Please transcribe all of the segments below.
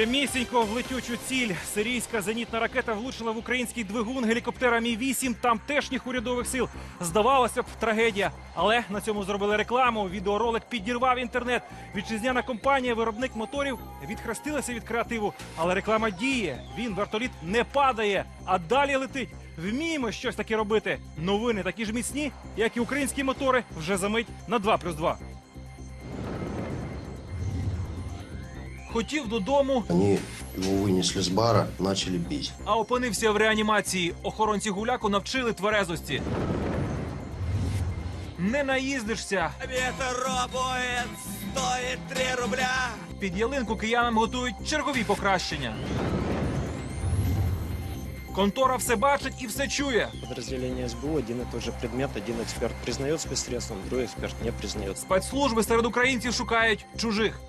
Прямісінько в летючу ціль сирійська зенітна ракета влучила в український двигун гелікоптера Мі 8 тамтешніх урядових сил. Здавалося б, трагедія. Але на цьому зробили рекламу. Відеоролик підірвав інтернет. Вітчизняна компанія, виробник моторів, відхрестилася від креативу. Але реклама діє. Він вертоліт не падає, а далі летить. Вміємо щось таке робити. Новини такі ж міцні, як і українські мотори, вже за мить на 2 Хотів додому, Они его вынесли с бара, начали бить. а опинився в реанімації. Охоронці гуляку навчили тверезості. Не наїздишся. Ветробоец стоит 3 рубля. Під ялинку киянам готують чергові покращення. Контора все бачить і все чує. подразделение СБУ один и тот же предмет, один эксперт признает спецсредством, другой эксперт не признает. Спецслужби серед українців шукають чужих.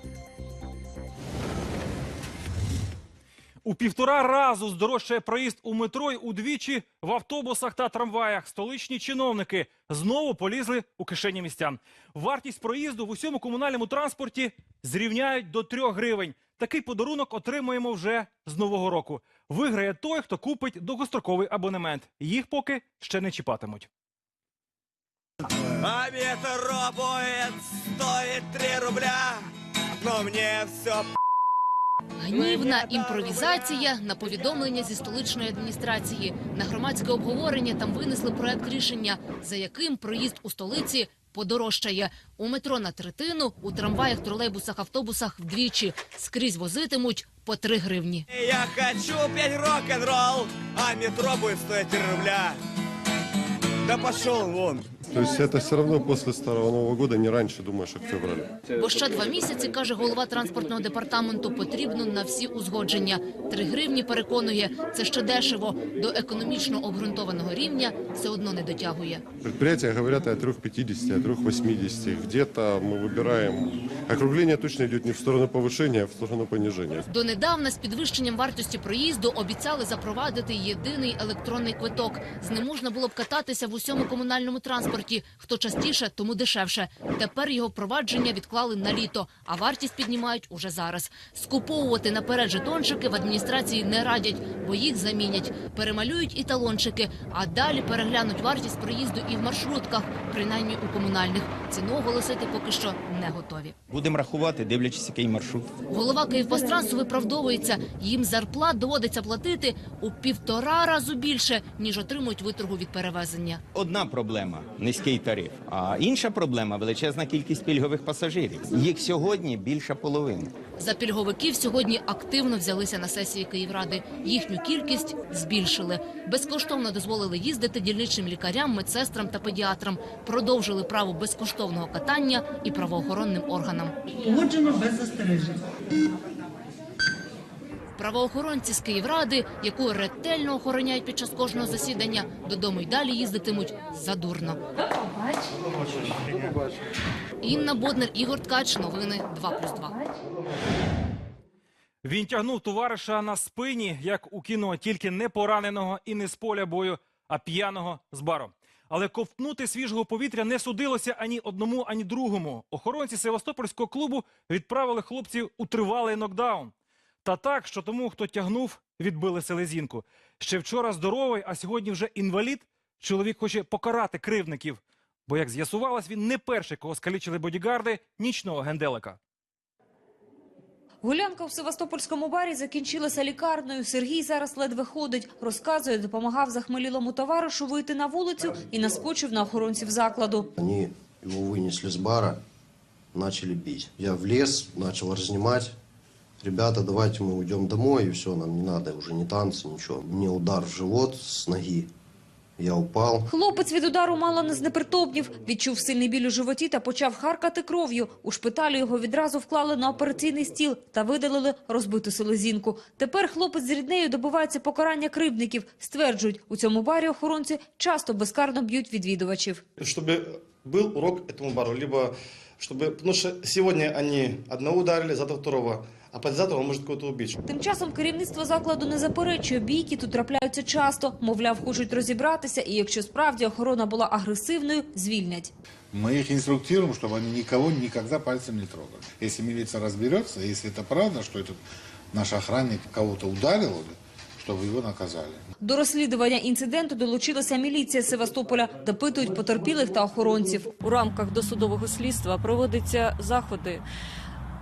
У півтора разу здорожчає проїзд у метро й удвічі в автобусах та трамваях. Столичні чиновники знову полізли у кишені містян. Вартість проїзду в усьому комунальному транспорті зрівняють до трьох гривень. Такий подарунок отримуємо вже з нового року. Виграє той, хто купить довгостроковий абонемент. Їх поки ще не чіпатимуть. А ветробоец стоит 3 рубля. Но мне все Гнівна імпровізація на повідомлення зі столичної адміністрації. На громадське обговорення там винесли проект рішення, за яким проїзд у столиці подорожчає. У метро на третину, у трамваях, тролейбусах, автобусах вдвічі. Скрізь возитимуть по три гривні. Я хочу петь рок-н-ролл, а метро будет стоить 3 рубля. Да пошел вон. То есть это все равно после Старого Нового года, не раньше, думаешь, как в феврале. Бо ще два місяці, каже голова транспортного департаменту, потрібно на всі узгодження. Три гривні, переконує, це ще дешево. До економічно обґрунтованого рівня все одно не дотягує. Предприятия говорят и о 3,50, о 3,80. Где-то мы выбираем... Округление точно идет не в сторону повышения, а в сторону понижения. Донедавна з підвищенням вартості проїзду обіцяли запровадити єдиний електронний квиток. З ним можна було б кататися в усьому комунальному транспорті. Хто частіше, тому дешевше. Тепер його впровадження відклали на літо, а вартість піднімають уже зараз. Скуповувати наперед жетончики в адміністрації не радять, бо їх замінять. Перемалюють і талончики, а далі переглянуть вартість проїзду і в маршрутках, принаймні у комунальних. Ціну оголосити поки що не готові. Будемо рахувати, дивлячись, який маршрут. Голова Київпастрансу виправдовується. Їм зарплат доводиться платити у півтора разу більше, ніж отримують виторгу від перевезення. Одна проблема низький тариф. А інша проблема величезна кількість пільгових пасажирів. Їх сьогодні більша половина. За пільговиків сьогодні активно взялися на сесії Київради. Їхню кількість збільшили. Безкоштовно дозволили їздити дільничним лікарям, медсестрам та педіатрам. Продовжили право безкоштовного катання і правоохоронним органам. Погоджено без застережень. Правоохоронці з Київради, яку ретельно охороняють під час кожного засідання, додому й далі їздитимуть задурно. Інна Боднер, Ігор Ткач. Новини 2+,2. Він тягнув товариша на спині, як у кіно, тільки не пораненого і не з поля бою, а п'яного з бару. Але ковтнути свіжого повітря не судилося ані одному, ані другому. Охоронці Севастопольського клубу відправили хлопців у тривалий нокдаун. Та так, що тому, хто тягнув, відбили селезінку. Ще вчора здоровий, а сьогодні вже інвалід. Чоловік хоче покарати кривдників. Бо, як з'ясувалось, він не перший, кого скалічили бодігарди нічного генделика. Гулянка в Севастопольському барі закінчилася лікарнею. Сергій зараз ледве ходить. Розказує, допомагав захмелілому товаришу вийти на вулицю і наскочив на охоронців закладу. Они его вынесли с бара, начали бить. Я влез, начал разнимать Ребята, давайте мы уйдем домой, и все, нам не надо уже ни танцы, ничего. Мне удар в живот с ноги. Я упал. Хлопець від удару мало не знепритомнів. Відчув сильний біль у животі та почав харкати кров'ю. У шпиталі його відразу вклали на операційний стіл та видалили розбиту селезінку. Тепер хлопець з ріднею добивається покарання кривдників. Стверджують, у цьому барі охоронці часто безкарно б'ють відвідувачів. чтобы был урок этому бару, либо чтобы, потому что сегодня они одного ударили, завтра второго, а послезавтра он может кого-то убить. Тим часом керівництво закладу не заперечує, бійки тут трапляються часто. Мовляв, хочуть розібратися, і якщо справді охорона була агресивною, звільнять. Мы их инструктируем, чтобы они никого никогда пальцем не трогали. Если милиция разберется, если это правда, что этот наш охранник кого-то ударил, чтобы его наказали. До розслідування інциденту долучилася міліція Севастополя, допитують потерпілих та охоронців. У рамках досудового слідства проводяться заходи,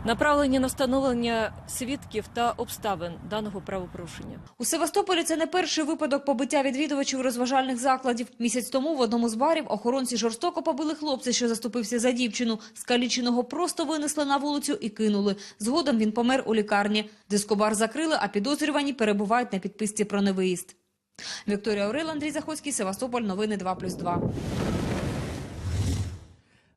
направлені на встановлення свідків та обставин даного правопорушення. У Севастополі це не перший випадок побиття відвідувачів розважальних закладів. Місяць тому в одному з барів охоронці жорстоко побили хлопця, що заступився за дівчину. Скаліченого просто винесли на вулицю і кинули. Згодом він помер у лікарні. Дискобар закрили, а підозрювані перебувають на підписці про невиїзд. Вікторія Орел, Андрій Заходський, Севастополь, новини 2+,2.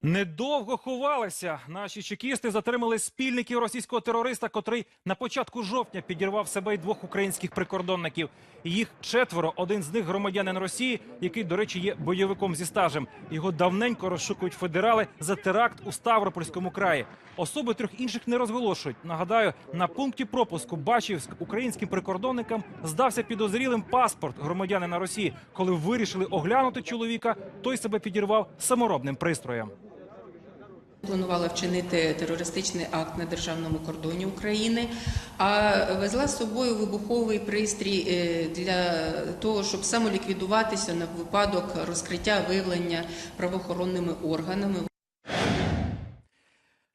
Недовго ховалися. Наші чекісти затримали спільників російського терориста, котрий на початку жовтня підірвав себе й двох українських прикордонників. Їх четверо. Один з них громадянин Росії, який, до речі, є бойовиком зі стажем. Його давненько розшукують федерали за теракт у Ставропольському краї. Особи трьох інших не розголошують. Нагадаю, на пункті пропуску Бачівськ українським прикордонникам здався підозрілим паспорт громадянина Росії. Коли вирішили оглянути чоловіка, той себе підірвав саморобним пристроєм. Планувала вчинити терористичний акт на державному кордоні України, а везла з собою вибуховий пристрій е, для того, щоб самоліквідуватися на випадок розкриття виявлення правоохоронними органами.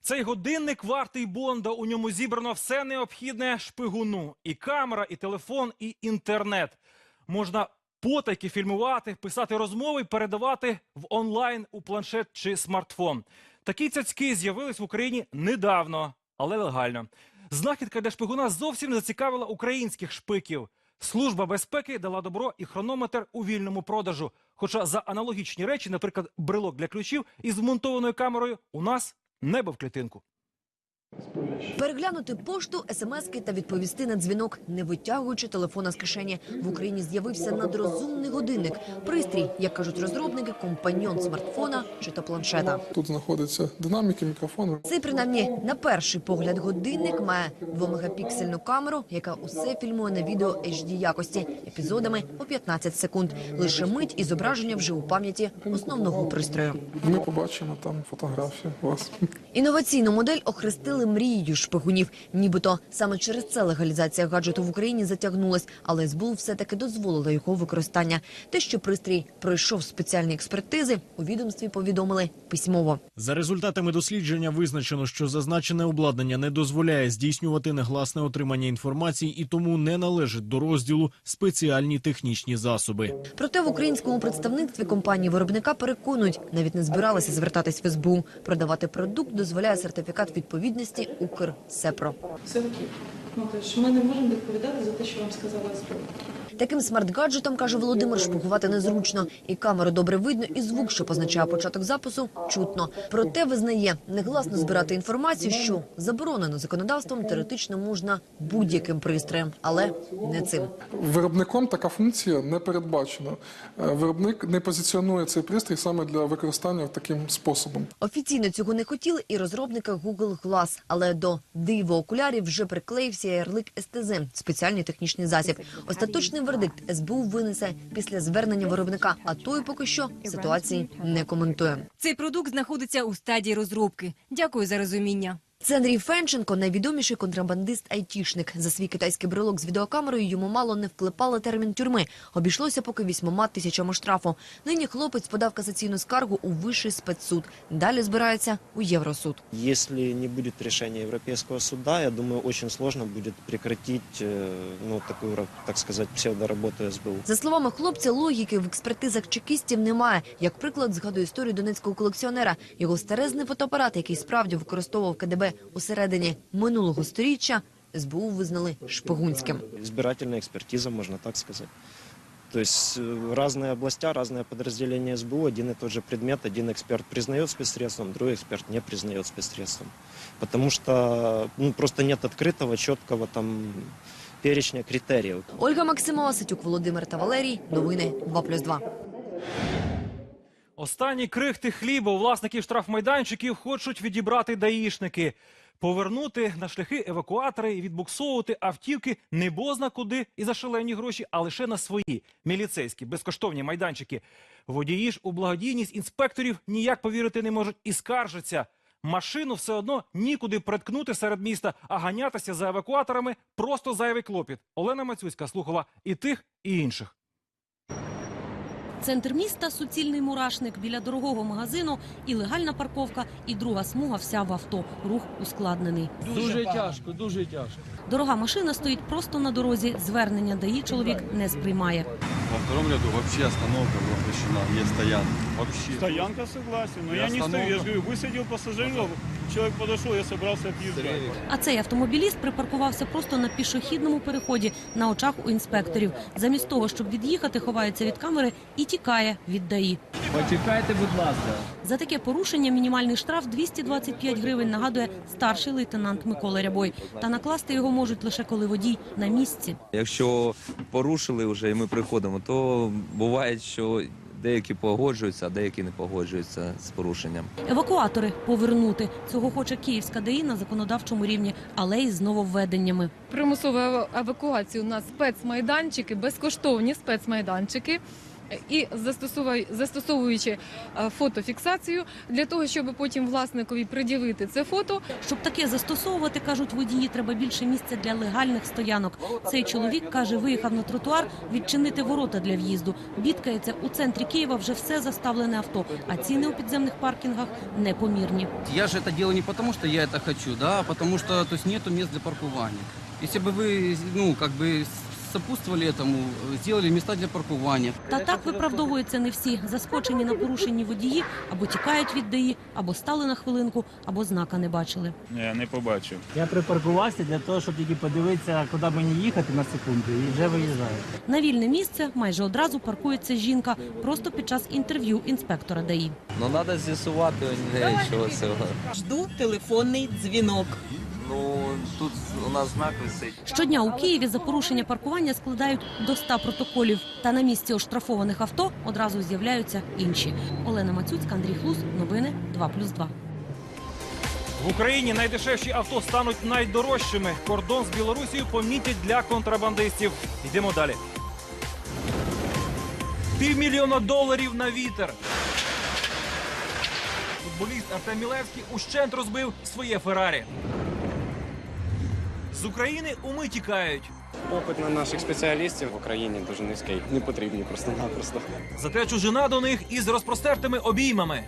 Цей годинник вартий Бонда. У ньому зібрано все необхідне шпигуну: і камера, і телефон, і інтернет. Можна потайки фільмувати, писати розмови, передавати в онлайн у планшет чи смартфон. Такі цяцьки з'явились в Україні недавно, але легально. Знахідка для шпигуна зовсім не зацікавила українських шпиків. Служба безпеки дала добро і хронометр у вільному продажу. Хоча за аналогічні речі, наприклад, брелок для ключів із вмонтованою камерою, у нас небо в клітинку. Переглянути пошту, смски та відповісти на дзвінок, не витягуючи телефона з кишені. В Україні з'явився надрозумний годинник. Пристрій, як кажуть розробники, компаньон смартфона чи то планшета. Тут знаходяться динаміки, мікрофони. Цей принаймні на перший погляд годинник має двомегапіксельну камеру, яка усе фільмує на відео HD якості епізодами по 15 секунд. Лише мить і зображення вже у пам'яті основного пристрою. Ми побачимо там фотографію вас. Інноваційну модель охрестили мрією шпигунів. Нібито саме через це легалізація гаджету в Україні затягнулась, але СБУ все-таки дозволила його використання. Те, що пристрій пройшов спеціальні експертизи, у відомстві повідомили письмово. За результатами дослідження визначено, що зазначене обладнання не дозволяє здійснювати негласне отримання інформації і тому не належить до розділу спеціальні технічні засоби. Проте в українському представництві компанії виробника переконують, навіть не збиралися звертатись в СБУ. Продавати продукт дозволяє сертифікат відповідності сте Укр Сепро. Ну, тож ми не можемо відповідати за те, що вам сказала СБУ. Таким смарт-гаджетом, каже Володимир, шпигувати незручно. І камеру добре видно, і звук, що позначає початок запису, чутно. Проте визнає, негласно збирати інформацію, що заборонено законодавством, теоретично можна будь-яким пристроєм, але не цим. Виробником така функція не передбачена. Е, Виробник не позиціонує цей пристрій саме для використання таким способом. Офіційно цього не хотіли і розробники Google Glass, але до диво окулярів вже приклеївся ярлик СТЗ – спеціальний технічний засіб. Остаточний вердикт СБУ винесе після звернення виробника, а той поки що ситуації не коментує. Цей продукт знаходиться у стадії розробки. Дякую за розуміння. Це Андрій Фенченко, найвідоміший контрабандист-айтішник. За свій китайський брелок з відеокамерою йому мало не вклепали термін тюрми. Обійшлося поки вісьмома тисячами штрафу. Нині хлопець подав касаційну скаргу у вищий спецсуд. Далі збирається у Євросуд. Если не будет решения Европейского суда, я думаю, очень сложно будет прекратить э, ну, такую, ра- так сказать, псевдоработу СБУ. За словами хлопця, логіки в експертизах чекістів немає. Як приклад, згадує історію донецького колекціонера. Його старезний фотоапарат, який справді використовував КДБ у середині минулого сторіччя, СБУ визнали шпигунським. Избирательная экспертиза, можно так сказать. То есть э, разные областя, разные подразделения СБУ, один и тот же предмет, один эксперт признает спецсредством, другой эксперт не признает спецсредством. Потому что ну, просто нет открытого, четкого там перечня критериев. Ольга Максимова, Сетюк Володимир та Валерій. Новини 2+,2. Останні крихти хліба у власників штрафмайданчиків хочуть відібрати даїшники. Повернути на шляхи евакуатори і відбуксовувати автівки не бозна куди і за шалені гроші, а лише на свої міліцейські безкоштовні майданчики. Водії ж у благодійність інспекторів ніяк повірити не можуть і скаржаться. машину все одно нікуди приткнути серед міста, а ганятися за евакуаторами просто зайвий клопіт. Олена Мацюцька слухала і тих, і інших. Центр міста суцільний мурашник біля дорогого магазину, і легальна парковка, і друга смуга вся в авто. Рух ускладнений. Дуже тяжко, дуже тяжко. Дорога машина стоїть просто на дорозі. Звернення ДАІ чоловік не сприймає. Во втором ряду вообще остановка была запрещена, есть стоянка. Вообще. Стоянка согласен, но я не стою. Я же говорю, высадил пассажиров, человек подошел, я собрался отъезжать. А цей автомобіліст припаркувався просто на пішохідному переході на очах у інспекторів. Замість того, щоб від'їхати, ховається від камери і тікає від ДАІ. Почекайте, будь ласка. За таке порушення мінімальний штраф 225 гривень, нагадує старший лейтенант Микола Рябой. Та накласти його можуть лише коли водій на місці. Якщо порушили вже і ми приходимо, то буває, що деякі погоджуються, а деякі не погоджуються з порушенням. Евакуатори повернути. Цього хоче Київська ДАІ на законодавчому рівні, але із нововведеннями. примусову ев- евакуацію на спецмайданчики, безкоштовні спецмайданчики І застосовуй- застосовуючи е, фотофіксацію для того, щоб потім власникові пред'явити це фото. Щоб таке застосовувати, кажуть водії, треба більше місця для легальних стоянок. Цей чоловік каже, виїхав на тротуар відчинити ворота для в'їзду. Бідкається у центрі Києва вже все заставлене авто, а ціни у підземних паркінгах непомірні. Я же это делаю не потому, что я это хочу, да, а потому что то есть, нету мест для паркования. Если бы вы, ну, как бы сопутствовали этому, сделали места для паркования. Та так виправдовуються не всі. Заскочені на порушенні водії або тікають від ДАІ, або стали на хвилинку, або знака не бачили. Я не побачив. Я припаркувався для того, щоб тільки подивитися, куди мені їхати на секунду, і вже виїжджаю. На вільне місце майже одразу паркується жінка просто під час інтерв'ю інспектора ДАІ. Ну треба з'ясувати що цього. Жду телефонний дзвінок. Ну тут у нас знак висить. Щодня у Києві за порушення паркування складають до 100 протоколів. Та на місці оштрафованих авто одразу з'являються інші. Олена Мацюцька, Андрій Хлус. Новини 2+,2. В Україні найдешевші авто стануть найдорожчими. Кордон з Білорусією помітять для контрабандистів. Йдемо далі. Півмільйона доларів на вітер. Футболіст Артем Мілевський ущент розбив своє Феррарі. З України уми тікають. Попит на наших спеціалістів в Україні дуже низький. Не потрібні просто-напросто. Зате чужина до них із розпростертими обіймами.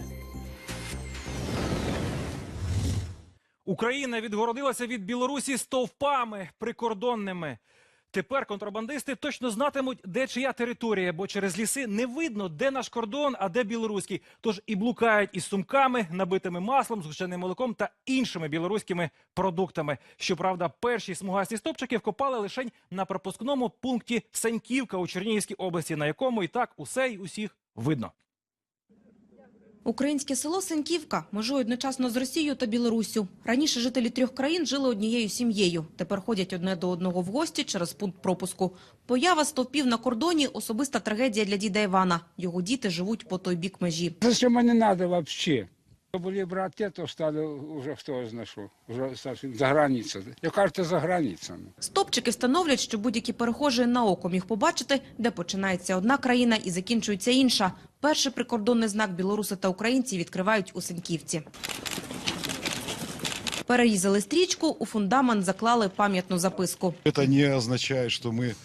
Україна відгородилася від Білорусі стовпами прикордонними. Тепер контрабандисти точно знатимуть, де чия територія, бо через ліси не видно, де наш кордон, а де білоруський. Тож і блукають із сумками, набитими маслом, згущеним молоком та іншими білоруськими продуктами. Щоправда, перші смугасті стопчики вкопали лише на пропускному пункті Саньківка у Чернігівській області, на якому і так усе й усіх видно. Українське село Сеньківка межує одночасно з Росією та Білоруссю. Раніше жителі трьох країн жили однією сім'єю. Тепер ходять одне до одного в гості через пункт пропуску. Поява стовпів на кордоні – особиста трагедія для діда Івана. Його діти живуть по той бік межі. Зачем они надо вообще? Были братья, то стали уже кто знает что, уже совсем за границей. Я кажется, за границами. Стопчики встановлять, що будь-який перехожий на око міг побачити, де починається одна країна і закінчується інша. Перший прикордонний знак білоруси та українці відкривають у Сеньківці. Перерізали стрічку, у фундамент заклали пам'ятну записку. Это не означает, что мы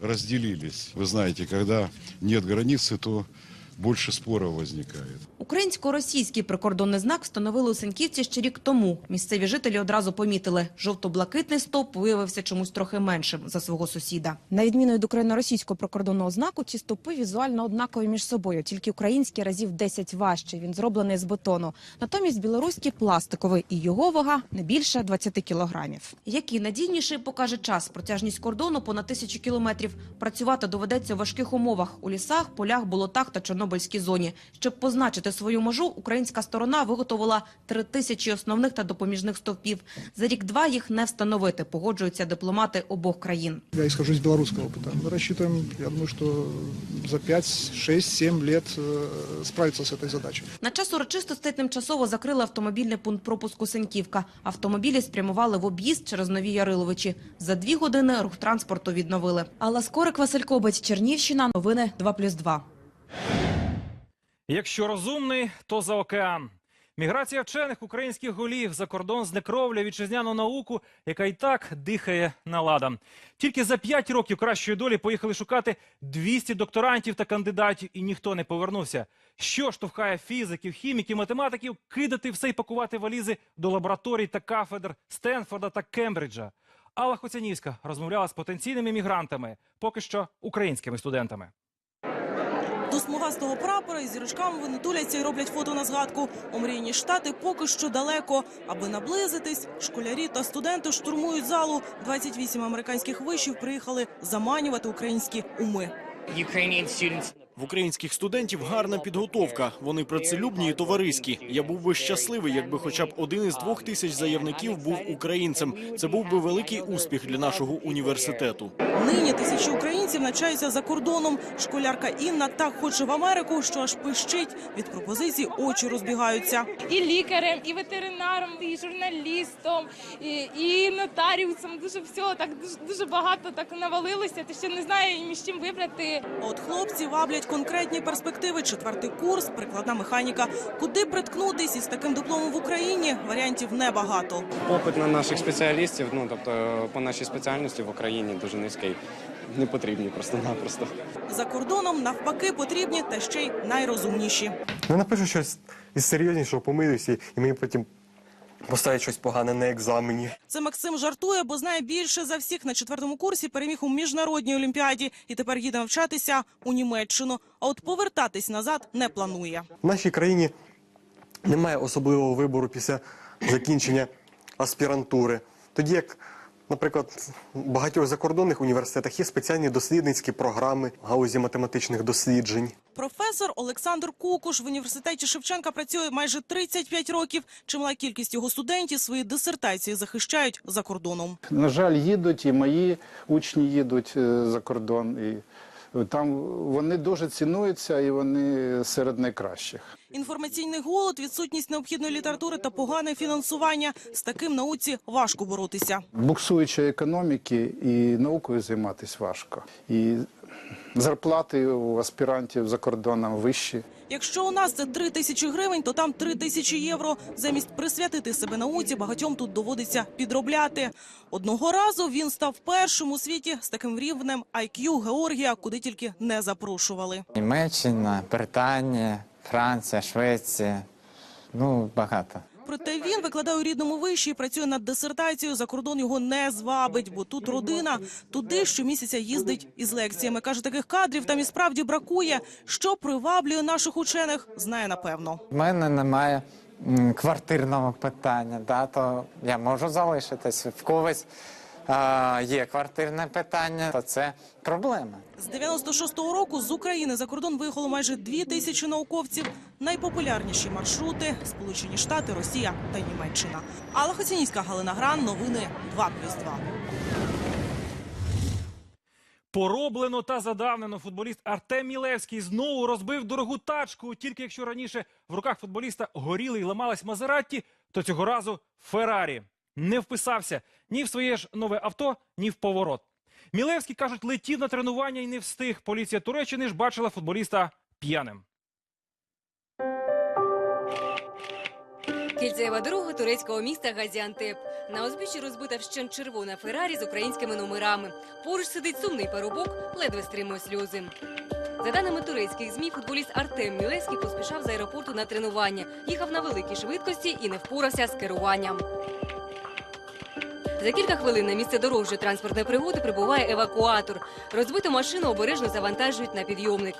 разделились. Вы знаете, когда нет границы, то больше споров возникает. Українсько-російський прикордонний знак встановили у Сеньківці ще рік тому. Місцеві жителі одразу помітили, жовто-блакитний стовп виявився чомусь трохи меншим за свого сусіда. На відміну від україно-російського прикордонного знаку, ці стовпи візуально однакові між собою, тільки український разів 10 важчий. Він зроблений з бетону. Натомість білоруський пластиковий і його вага не більше 20 кілограмів. Який надійніший покаже час. Протяжність кордону понад тисячу кілометрів. Працювати доведеться у важких умовах у лісах, полях, болотах та Чорнобильській зоні. Щоб позначити свою межу, українська сторона виготовила три тисячі основних та допоміжних стовпів. За рік-два їх не встановити, погоджуються дипломати обох країн. Я исхожу из белорусского опыта. Мы рассчитываем, я думаю, что за 5, 6, 7 лет э, справиться с этой задачей. На час урочистостей тимчасово закрили автомобільний пункт пропуску Сеньківка. Автомобілі спрямували в об'їзд через Нові Яриловичі. За дві години рух транспорту відновили. Алла Скорик, Василь Кобець, Чернівщина. Новини 2+,2. Якщо розумний, то за океан. Міграція вчених українських голів за кордон знекровлює вітчизняну науку, яка і так дихає на ладан. Тільки за п'ять років кращої долі поїхали шукати 200 докторантів та кандидатів, і ніхто не повернувся. Що штовхає фізиків, хіміків, математиків кидати все й пакувати валізи до лабораторій та кафедр Стенфорда та Кембриджа? Алла Хоцянівська розмовляла з потенційними мігрантами, поки що українськими студентами. До смугастого прапора із зірочками вони туляться і роблять фото на згадку. Омрійні штати поки що далеко. Аби наблизитись, школярі та студенти штурмують залу. 28 американських вишів приїхали заманювати українські уми. В українських студентів гарна підготовка. Вони працелюбні і товариські. Я був би щасливий, якби хоча б один із двох тисяч заявників був українцем. Це був би великий успіх для нашого університету. Нині тисячі українців навчаються за кордоном. Школярка Інна так хоче в Америку, що аж пищить. Від пропозицій очі розбігаються. І лікарем, і ветеринаром, і журналістом, і, і нотаріусом. Дуже всього так дуже, дуже багато так навалилося. Ти ще не знаю між чим вибрати. От хлопці ваблять конкретні перспективи. Четвертий курс, прикладна механіка. Куди приткнутись із таким дипломом в Україні? Варіантів небагато. Попит на наших спеціалістів, ну тобто по нашій спеціальності в Україні дуже низький. Не потрібні просто-напросто. За кордоном навпаки потрібні та ще й найрозумніші. Не напишу щось із серйознішого, помилюсь, і і мені потім поставить щось погане на екзамені. Це Максим жартує, бо знає більше за всіх на четвертому курсі. Переміг у міжнародній олімпіаді і тепер їде навчатися у Німеччину. А от повертатись назад не планує. В нашій країні немає особливого вибору після закінчення аспірантури. Тоді як, наприклад, в багатьох закордонних університетах є спеціальні дослідницькі програми в галузі математичних досліджень. Професор Олександр Кукуш в університеті Шевченка працює майже 35 років. Чимала кількість його студентів свої дисертації захищають за кордоном. На жаль, їдуть і мої учні їдуть е, за кордон. І там вони дуже цінуються і вони серед найкращих. Інформаційний голод, відсутність необхідної літератури та погане фінансування. З таким науці важко боротися. Буксуючої економіки і наукою займатися важко. І зарплати у аспірантів за кордоном вищі. Якщо у нас це 3 тисячі гривень, то там 3 тисячі євро. Замість присвятити себе науці, багатьом тут доводиться підробляти. Одного разу він став першим у світі з таким рівнем IQ Георгія, куди тільки не запрошували. Німеччина, Британія, Франція, Швеція. Ну, багато. Проте він викладає у рідному виші і працює над дисертацією. За кордон його не звабить, бо тут родина. Туди щомісяця їздить із лекціями. Каже, таких кадрів там і справді бракує. Що приваблює наших учених, знає напевно. У мене немає квартирного питання, да, то я можу залишитись. В когось є квартирне питання, то це проблема. З 96-го року з України за кордон виїхало майже дві тисячі науковців. Найпопулярніші маршрути – Сполучені Штати, Росія та Німеччина. Алла Хоцянівська, Галина Гран. Новини 2+,2. Пороблено та задавнено футболіст Артем Мілевський знову розбив дорогу тачку. Тільки якщо раніше в руках футболіста горіли і ламалась Мазератті, то цього разу Феррарі не вписався ні в своє ж нове авто, ні в поворот. Мілевський кажуть, летів на тренування і не встиг. Поліція Туреччини ж бачила футболіста п'яним. Кільцева дорога турецького міста Газіантеп. На узбіччі розбита вщент червона Феррарі з українськими номерами. Поруч сидить сумний парубок, ледве стримує сльози. За даними турецьких змі, футболіст Артем Мілевський поспішав з аеропорту на тренування, їхав на великій швидкості і не впорався з керуванням. За кілька хвилин на місце дорожньої транспортної пригоди прибуває евакуатор. Розбиту машину обережно завантажують на підйомник.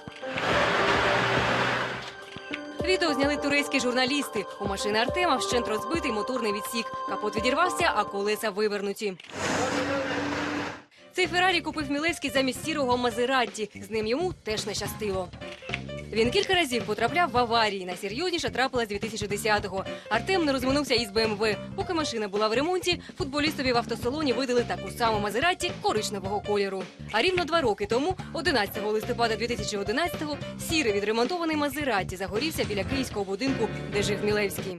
Відео зняли турецькі журналісти. У машини Артема вщент розбитий моторний відсік. Капот відірвався, а колеса вивернуті. Цей Феррарі купив Мілевський замість сірого Мазератті. З ним йому теж не щастило. Він кілька разів потрапляв в аварії. Найсерйозніша трапилась 2010-го. Артем не розминувся із БМВ. Поки машина була в ремонті, футболістові в автосалоні видали таку саму Мазератті коричневого кольору. А рівно два роки тому, 11 листопада 2011-го, сірий відремонтований Мазератті загорівся біля київського будинку, де жив Мілевський.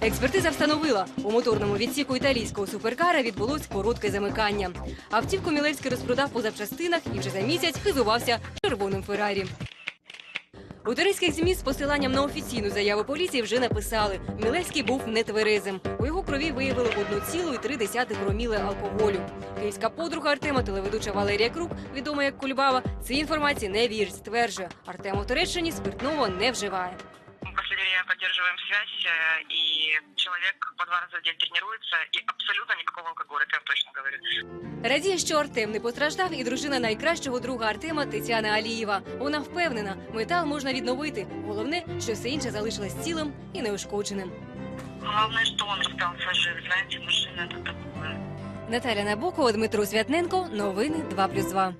Експертиза встановила, у моторному відсіку італійського суперкара відбулось коротке замикання. Автівку Мілевський розпродав по запчастинах і вже за місяць хизувався червоним Феррарі. У турецьких ЗМІ з посиланням на офіційну заяву поліції вже написали: Мілевський був нетверезим. У його крові виявили 1,3 проміли алкоголю. Київська подруга Артема, телеведуча Валерія Крук, відома як Кульбава, цій інформації не вірить. Стверджує, Артем у Туреччині спиртного не вживає В последнее время поддерживаем связь, э, и человек по два раза в день тренируется, и абсолютно никакого алкоголя, это я точно говорю. Радіє, що Артем не постраждав, і дружина найкращого друга Артема Тетяна Алієва. Вона впевнена, метал можна відновити. Головне, що все інше залишилось цілим і неушкодженим. Главное, что он остался жив, знаете, машина это такое. Наталя Набокова, Дмитро Святненко. Новини 2+,2.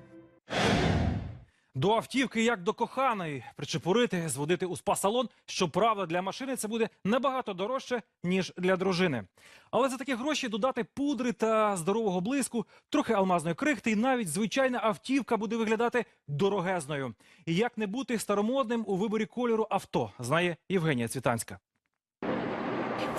До автівки як до коханої причепурити, зводити у спа-салон. Щоправда, для машини це буде набагато дорожче ніж для дружини. Але за такі гроші додати пудри та здорового блиску, трохи алмазної крихти, і навіть звичайна автівка буде виглядати дорогезною. І як не бути старомодним у виборі кольору авто, знає Євгенія Цвітанська.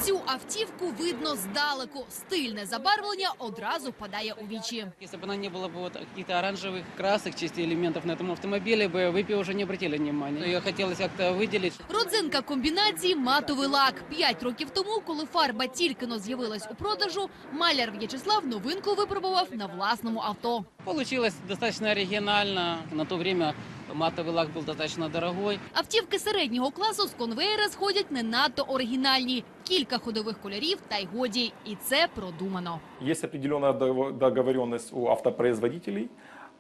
Цю автівку видно здалеку. Стильне забарвлення одразу впадає у вічі. Если бы она не было бы вот каких-то оранжевых красок, частей элементов на этом автомобиле, бы вы бы уже не обратили внимания. Ее хотелось как-то выделить. Родзинка комбінації матовий лак. П'ять років тому, коли фарба тільки но з'явилась у продажу, маляр В'ячеслав новинку випробував на власному авто. Получилось достаточно оригинально. На то время матовый лак был достаточно дорогой. Автівки середнього класу з конвеєра сходять не надто оригінальні. Кілька ходових кольорів та й годі. І це продумано. Есть определенная дово- договоренность у автопроизводителей,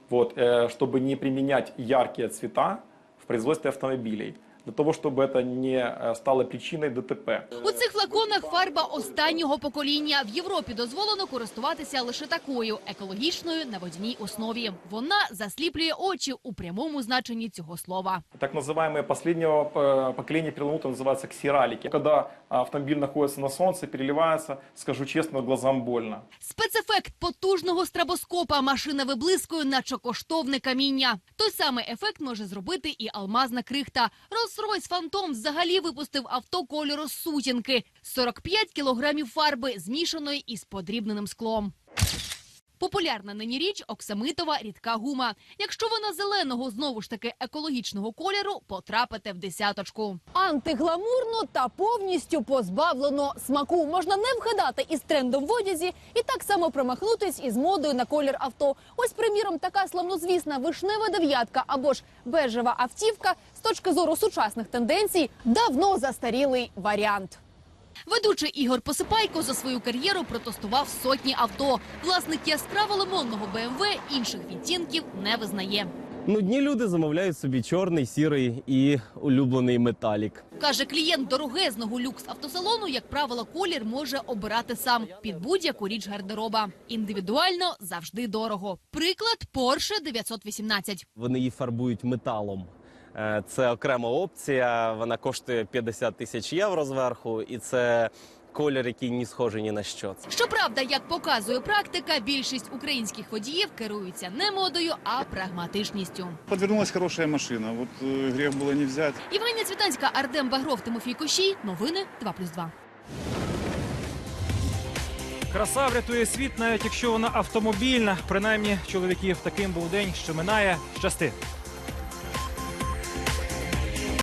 вот, э, чтобы не применять яркие цвета в производстве автомобилей, для того, чтобы это не э, стало причиной ДТП. У цих флаконах фарба останнього покоління. В Європі дозволено користуватися лише такою екологічною на водяній основі. Вона засліплює очі у прямому значенні цього слова. Так называемые последнего э, поколения перламутра называются ксералики. Когда автомобиль находится на солнце, переливается, скажу честно, глазам больно. Спецефект потужного страбоскопа. Машина виблискує, наче коштовне каміння. Той самий ефект може зробити і алмазна крихта. Rolls-Royce Phantom взагалі випустив авто кольору сутінки. 45 кілограмів фарби, змішаної із подрібненим склом. Популярна нині річ оксамитова рідка гума. Якщо вона зеленого, знову ж таки екологічного кольору, потрапите в десяточку. Антигламурно та повністю позбавлено смаку. Можна не вгадати із трендом в одязі і так само промахнутись із модою на колір авто. Ось, приміром, така славнозвісна вишнева дев'ятка або ж бежева автівка з точки зору сучасних тенденцій давно застарілий варіант. Ведучий Ігор Посипайко за свою кар'єру протестував сотні авто. Власник яскраво лимонного БМВ інших відтінків не визнає. Нудні люди замовляють собі чорний, сірий і улюблений металік. Каже, клієнт дорогезного люкс автосалону, як правило, колір може обирати сам під будь-яку річ гардероба. Індивідуально завжди дорого. Приклад Porsche 918. Вони її фарбують металом. Е, Це окрема опція. Вона коштує 50 тисяч євро зверху, і це колір, який ні схожий ні на що. Щоправда, як показує практика, більшість українських водіїв керуються не модою, а прагматичністю. Подвернулась хорошая машина, вот э, грех было не взять. Євгенія Цвітанська, Артем Багров, Тимофій Кощій. Новини 2+,2. Краса врятує світ, навіть якщо вона автомобільна. Принаймні, чоловіків таким був день, що минає. Щасти.